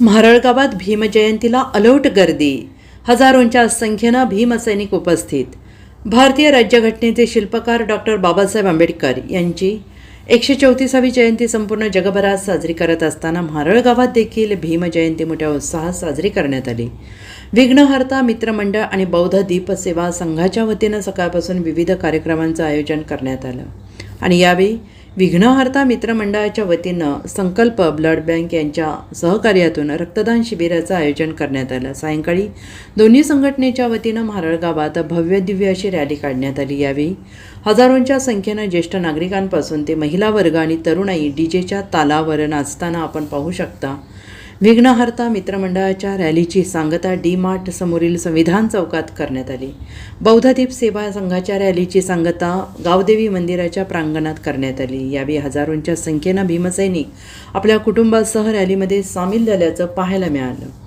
म्हारळ गावात भीमजयंतीला अलौट गर्दी. हजारोंच्या संख्येनं भीमसैनिक उपस्थित. भारतीय राज्यघटनेचे शिल्पकार डॉक्टर बाबासाहेब आंबेडकर यांची एकशे चौतीसावी जयंती संपूर्ण जगभरात साजरी करत असताना म्हारळ गावात देखील भीमजयंती मोठ्या उत्साहात साजरी करण्यात आली. विघ्नहर्ता मित्रमंडळ आणि बौद्ध दीपसेवा संघाच्या वतीनं सकाळपासून विविध कार्यक्रमांचं आयोजन करण्यात आलं. आणि यावेळी विघ्नहर्ता मित्रमंडळाच्या वतीनं संकल्प ब्लड बँक यांच्या सहकार्यातून रक्तदान शिबिराचं आयोजन करण्यात आलं. सायंकाळी दोन्ही संघटनेच्या वतीनं म्हारळ गावात भव्य दिव्य अशी रॅली काढण्यात आली. यावेळी हजारोंच्या संख्येनं ज्येष्ठ नागरिकांपासून ते महिला वर्ग आणि तरुणाई डीजेच्या तालावर नाचताना आपण पाहू शकता. विघ्नहर्ता मित्रमंडळाच्या रॅलीची सांगता डी मार्ट समोरील संविधान चौकात करण्यात आली. बौद्धदीप सेवा संघाच्या रॅलीची सांगता गावदेवी मंदिराच्या प्रांगणात करण्यात आली. यावेळी हजारोंच्या संख्येनं भीमसैनिक आपल्या कुटुंबासह रॅलीमध्ये सामील झाल्याचं पाहायला मिळालं.